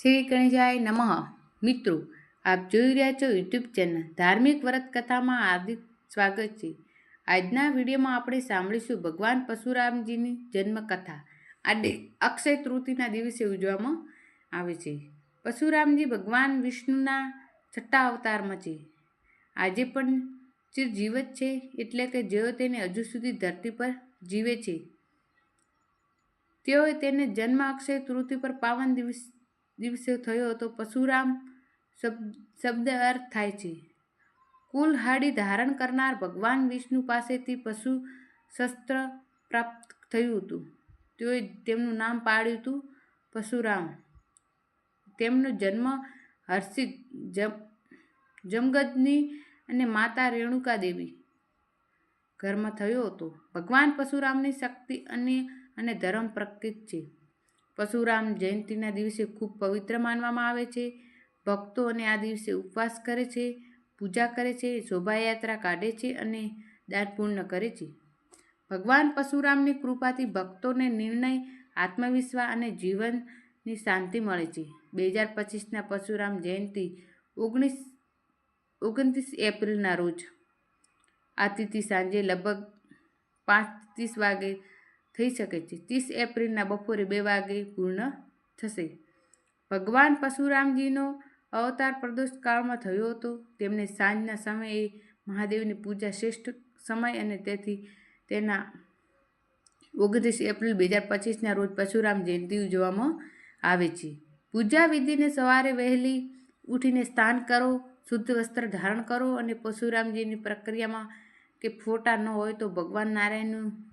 શ્રી ગણેશાય નમઃ. મિત્રો, આપ જોઈ રહ્યા છો યુટ્યુબ ચેનલ ધાર્મિક વ્રત કથામાં હાર્દિક સ્વાગત છે. આજના વિડીયોમાં આપણે સાંભળીશું ભગવાન પશુરામજીની જન્મકથા. આડે અક્ષય તૃતીના દિવસે ઉજવવામાં આવે છે. પશુરામજી ભગવાન વિષ્ણુના છઠ્ઠા અવતારમાં છે. આજે પણ ચિરજીવત છે એટલે કે જેઓ તેને હજુ સુધી ધરતી પર જીવે છે. તેઓએ તેને જન્મ અક્ષય તૃતિ પર પાવન દિવસ દિવસે થયો હતો પશુરામ શબ્દ શબ્દ અર્થ થાય છે. કુલહાડી ધારણ કરનાર ભગવાન વિષ્ણુ પાસેથી પશુ શસ્ત્ર પ્રાપ્ત થયું હતું. તેઓએ તેમનું નામ પાડ્યું હતું પશુરામ. તેમનો જન્મ હર્ષિત જમ જમગજની અને માતા રેણુકા દેવી ઘરમાં થયો હતો. ભગવાન પશુરામની શક્તિ અને અને ધર્મ પ્રકૃત છે. પરશુરામ જયંતિના દિવસે ખૂબ પવિત્ર માનવામાં આવે છે. ભક્તો અને આ દિવસે ઉપવાસ કરે છે, પૂજા કરે છે, શોભાયાત્રા કાઢે છે અને દાન પૂર્ણ કરે છે. ભગવાન પરશુરામની કૃપાથી ભક્તોને નિર્ણય, આત્મવિશ્વાસ અને જીવનની શાંતિ મળે છે. બે હજાર પચીસના પશુરામ જયંતિ ઓગણીસ, ઓગણત્રીસ એપ્રિલના રોજ, આ તિથિ સાંજે લગભગ પાંચ, ત્રીસ વાગે થઈ શકે છે. ત્રીસ એપ્રિલના બપોરે બે વાગે પૂર્ણ થશે. ભગવાન પરશુરામજીનો અવતાર પ્રદોષ કાળમાં થયો હતો. તેમને સાંજના સમયે મહાદેવની પૂજા શ્રેષ્ઠ સમય અને તેથી તેના ઓગણત્રીસ એપ્રિલ બે હજાર પચીસના રોજ પશુરામ જયંતિ ઉજવવામાં આવે છે. પૂજા વિધિને સવારે વહેલી ઉઠીને સ્નાન કરો, શુદ્ધ વસ્ત્ર ધારણ કરો અને પશુરામજીની પ્રક્રિયામાં કે ફોટા ન હોય તો ભગવાન નારાયણનું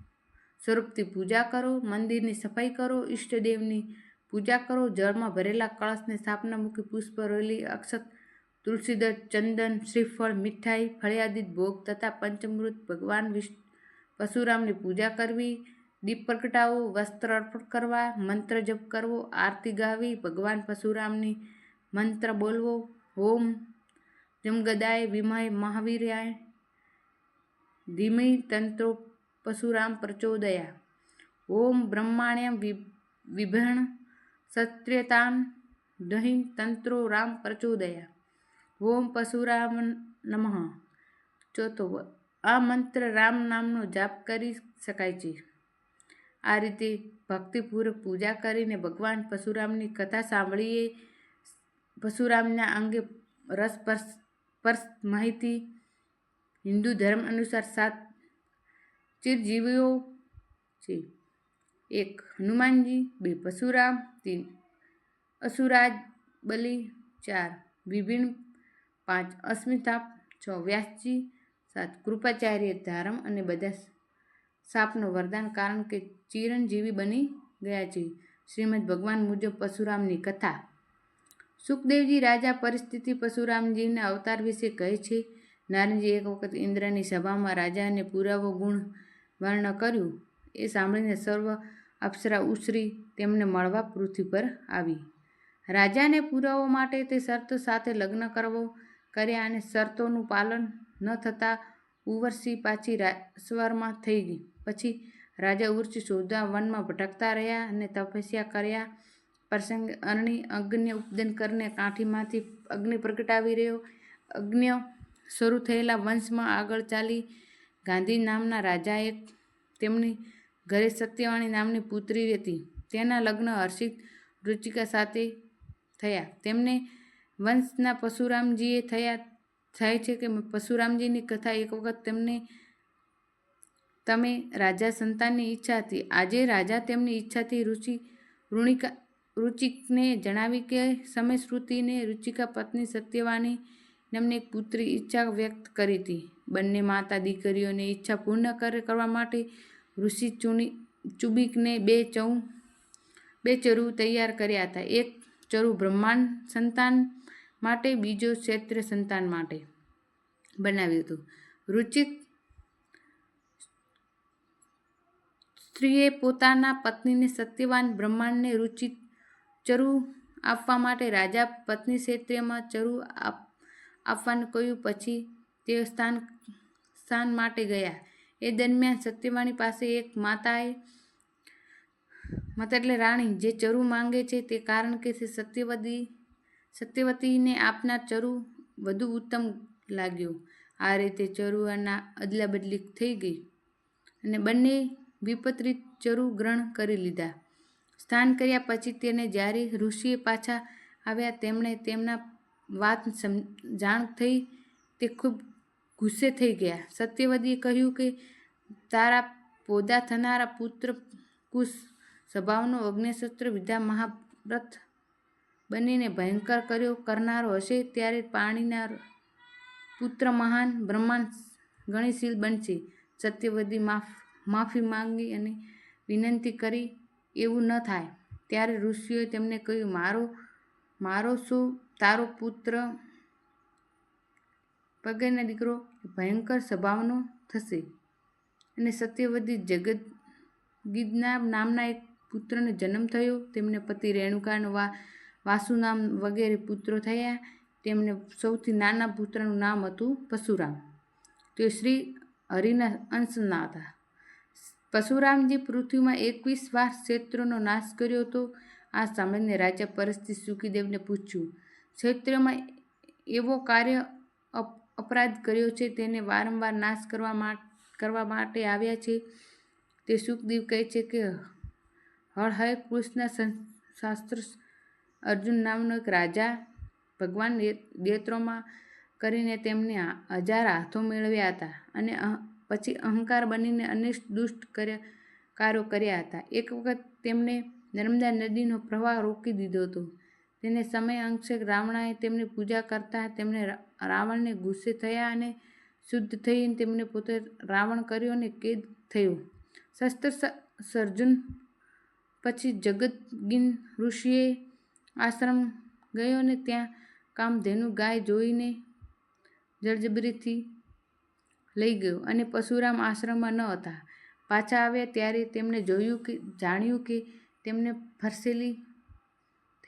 સ્વરૂપથી પૂજા કરો, મંદિરની સફાઈ કરો, ઈષ્ટદેવની પૂજા કરો. જળમાં ભરેલા કળશને સ્થાપના મૂકી પુષ્પ રોલી અક્ષત તુલસીદર ચંદન, શ્રીફળ, મીઠાઈ, ફળિયાદિત ભોગ તથા પંચમૃત ભગવાન વિષ્ણુ પરશુરામની પૂજા કરવી. દીપ પ્રગટાવો, વસ્ત્ર અર્પણ કરવા, મંત્ર જપ કરવો, આરતી ગાવી, ભગવાન પરશુરામની મંત્ર બોલવો. હોમ, જમગદાય, વિમય, મહાવીર્યાય ધીમી તંત્રો પરશુરામ પ્રચોદયા ઓમ બ્રહ્માણ્ય વિભણ સત્યતાન દહીં તંત્રો રામ પ્રચોદયા ઓમ પશુરામ નમઃ ચોથો આ મંત્ર રામ નામનો જાપ કરી શકાય છે આ રીતે ભક્તિપૂર્વક પૂજા કરીને ભગવાન પરશુરામની કથા સાંભળીએ પરશુરામના અંગે રસપર્શ સ્પર્શ માહિતી હિન્દુ ધર્મ અનુસાર સાત ચિરજીવીઓ છે. એક હનુમાનજી, બે પશુરામ તીન અસુરાજ, બલિ, ચાર વિભિન્ન, પાંચ અસ્મિતાપ છ વ્યાસજી, સાત કૃપાચાર્ય ધારમ અને બધા સાપનું વરદાન કારણ કે ચિરંજીવી બની ગયા છે. શ્રીમદ ભગવાન મુજબ પશુરામની કથા. સુખદેવજી રાજા પરિસ્થિતિ પશુરામજીના અવતાર વિશે કહે છે. નારણજી એક વખત ઇન્દ્રની સભામાં રાજાને પુરાવો ગુણ વર્ણ કર્યું. એ સાંભળીને સર્વ અપ્સરા ઉછરી તેમને મળવા પૃથ્વી પર આવી. રાજાને પુરાવો માટે તે શરતો સાથે લગ્ન કરવો કર્યા અને શરતોનું પાલન ન થતાં ઉવર્ષી પાછી સ્વરમાં થઈ ગઈ. પછી રાજા ઉર્ચ શોધવા વનમાં ભટકતા રહ્યા અને તપસ્યા કર્યા. પ્રસંગે અરણી અગ્નિ ઉપદન કરીને કાંઠીમાંથી અગ્નિ પ્રગટાવી રહ્યો. અગ્નિ શરૂ થયેલા વંશમાં આગળ ચાલી ગાંધી નામના રાજાએ તેમની ઘરે સત્યવાણી નામની પુત્રી હતી. તેના લગ્ન હર્ષિત રુચિકા સાથે થયા. તેમને વંશના પશુરામજીએ થયા, થાય છે કે પશુરામજીની કથા એક વખત તેમને, તમે રાજા સંતાનની ઈચ્છા હતી. આજે રાજા તેમની ઈચ્છાથી રુચિ ઋણિકા રુચિકને જણાવી કે સમય શ્રુતિને રુચિકા પત્ની સત્યવાણી નામની એક પુત્રી ઈચ્છા વ્યક્ત કરી હતી. બંને માતા દીકરીઓની ઈચ્છા પૂર્ણ કરવા માટે ઋષિ ચુની ચુબિકને બે ચૌ બે ચરુ તૈયાર કર્યા હતા. એક ચરુ બ્રહ્માંડ સંતાન માટે, બીજો ક્ષેત્ર સંતાન માટે બનાવ્યું હતું. રુચિત સ્ત્રીએ પોતાના પત્નીને સત્યવાન બ્રહ્માંડને રુચિત ચરુ આપવા માટે રાજા પત્ની ક્ષેત્રમાં ચરુ આપવાનું કહ્યું. પછી તે સ્થાન સ્થાન માટે ગયા. એ દરમિયાન સત્યવાણી પાસે એક માતાએ, માતા એટલે રાણી, જે ચરુ માંગે છે તે કારણ કે તે સત્યવતી, સત્યવતીને આપનાર ચરુ વધુ ઉત્તમ લાગ્યું. આ રીતે ચરુઆના અદલા બદલી થઈ ગઈ અને બંને વિપત્રિત ચરુ ગ્રહણ કરી લીધા. સ્નાન કર્યા પછી તેને જ્યારે ઋષિએ પાછા આવ્યા, તેમણે તેમના વાત જાણ થઈ તે ખૂબ ગુસ્સે થઈ ગયા. સત્યવતીએ કહ્યું કે, તારા પોદા થનારા પુત્ર કુશ સ્વભાવનો અગ્નિશસ્ત્ર વિદ્યા મહાવ્રત બનીને ભયંકર કર્યો કરનારો હશે, ત્યારે પાણીના પુત્ર મહાન બ્રહ્માંડ ગણિશીલ બનશે. સત્યવતી માફ, માફી માંગી અને વિનંતી કરી, એવું ન થાય. ત્યારે ઋષિઓએ તેમને કહ્યું, મારો મારો શું? તારો પુત્ર પગેના દીકરો ભયંકર સ્વભાવનો થશે. અને સત્યવતી જગત ગીદના નામના એક પુત્રને જન્મ થયો. તેમને પતિ રેણુકાનું વા વાસુ નામ વગેરે પુત્રો થયા. તેમને સૌથી નાના પુત્રનું નામ હતું પશુરામ તે શ્રી હરિના અંશના હતા. પશુરામજી પૃથ્વીમાં એકવીસ વાર ક્ષેત્રનો નાશ કર્યો હતો. આ સામાન્ય રાજા પરસ્થિત સુખીદેવને પૂછ્યું, ક્ષેત્રમાં એવો કાર્ય અપરાધ કર્યો છે, તેને વારંવાર નાશ કરવા કરવા માટે આવ્યા છે. તે સુખદેવ કહે છે કે હળહય કૃષ્ણ શાસ્ત્ર અર્જુન નામનો એક રાજા ભગવાન દેત્રોમાં કરીને તેમને હજાર હાથો મેળવ્યા હતા અને પછી અહંકાર બનીને અનેક દુષ્ટ કર્યા, કાર્યો કર્યા હતા. એક વખત તેમણે નર્મદા નદીનો પ્રવાહ રોકી દીધો હતો. તેને સમય અંશે રાવણાએ તેમની પૂજા કરતા તેમણે રાવણને ગુસ્સે થયા અને શુદ્ધ થઈને તેમને પોતે રાવણ કર્યો અને કેદ થયું. શસ્ત્ર સર્જન પછી જગતગીન ઋષિએ આશ્રમ ગયો અને ત્યાં કામધેનુ ગાય જોઈને જળજબરીથી લઈ ગયો અને પશુરામ આશ્રમમાં ન હતા. પાછા આવ્યા ત્યારે તેમણે જોયું કે, જાણ્યું કે તેમને ફરસેલી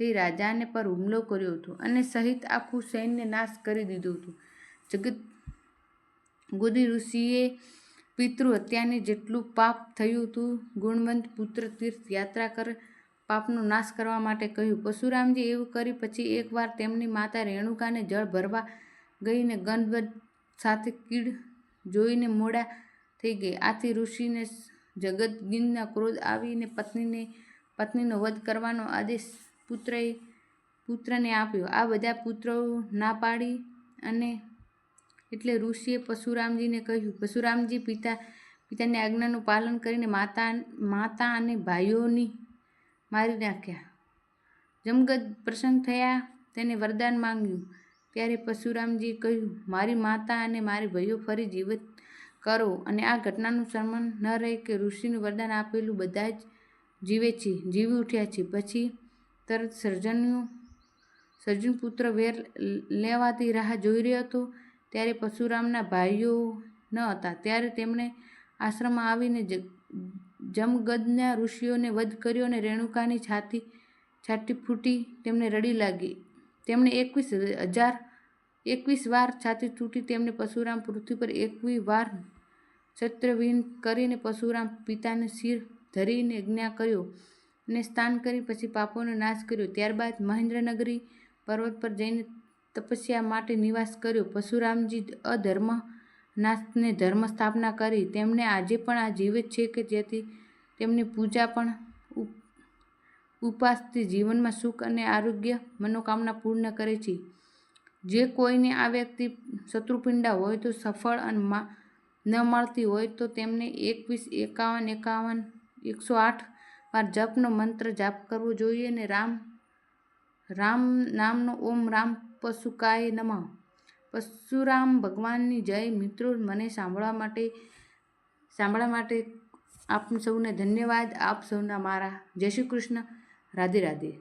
થઈ રાજાને પર હુમલો કર્યો હતો અને સહિત આખું સૈન્ય નાશ કરી દીધું હતું. જગત ગુદી ઋષિએ પિતૃ હત્યાને જેટલું પાપ થયું હતું, ગુણવંત પુત્ર તીર્થ યાત્રા કર, પાપનો નાશ કરવા માટે કહ્યું. પરશુરામજી એવું કરી પછી એકવાર તેમની માતા રેણુકાને જળ ભરવા ગઈને ગંધવત સાથે કીડ જોઈને મોડા થઈ ગઈ. આથી ઋષિને જગતગીનના ક્રોધ આવીને પત્નીને, પત્નીનો વધ કરવાનો આદેશ પુત્રએ પુત્રને આપ્યો. આ બધા પુત્રો ના પાડી અને એટલે ઋષિએ પશુરામજીને કહ્યું પશુરામજી પિતા, પિતાની આજ્ઞાનું પાલન કરીને માતા માતા અને ભાઈઓની મારી નાખ્યા. જમગત પ્રસન્ન થયા, તેને વરદાન માંગ્યું. ત્યારે પશુરામજી કહ્યું, મારી માતા અને મારી ભાઈઓ ફરી જીવિત કરો અને આ ઘટનાનું સન્માન ન રહે કે ઋષિનું વરદાન આપેલું બધા જ જીવે છે, જીવી ઉઠ્યા છે. પછી તરત સર્જનનું સર્જન પુત્ર વેર લેવાતી રાહ જોઈ રહ્યો હતો. ત્યારે પશુરામના ભાઈઓ ન હતા. ત્યારે તેમણે આશ્રમમાં આવીને જમગદના ઋષિઓને વધ કર્યો અને રેણુકાની છાતી છાતી ફૂટી તેમને રડી લાગી. તેમણે એકવીસ હજાર, એકવીસ વાર છાતી તૂટી તેમને પશુરામ પૃથ્વી પર એકવી વાર છત્રવિહીન કરીને પશુરામ પિતાને શિર ધરીને જ્ઞા કર્યો. અને સ્નાન કરી પછી પાપોનો નાશ કર્યો. ત્યારબાદ મહેન્દ્રનગરી પર્વત પર જઈને તપસ્યા માટે નિવાસ કર્યો. પરશુરામજી અધર્મ નાશને ધર્મ સ્થાપના કરી. તેમણે આજે પણ આ જીવિત છે કે જેથી તેમની પૂજા પણ ઉપાસથી જીવનમાં સુખ અને આરોગ્ય મનોકામના પૂર્ણ કરે છે. જે કોઈને આ વ્યક્તિ શત્રુપિંડા હોય તો સફળ અને ન મળતી હોય તો તેમને એકવીસ એકાવન એકાવન એકસો આઠ વાર જપનો મંત્ર જાપ કરવો જોઈએ અને રામ રામ નામનો ઓમ રામ પશુકાય નમઃ. પશુરામ ભગવાનની જય. મિત્રો, મને સાંભળવા માટે સાંભળવા માટે આપ સૌને ધન્યવાદ. આપ સૌના મારા. જય શ્રી કૃષ્ણ. રાધે રાધે.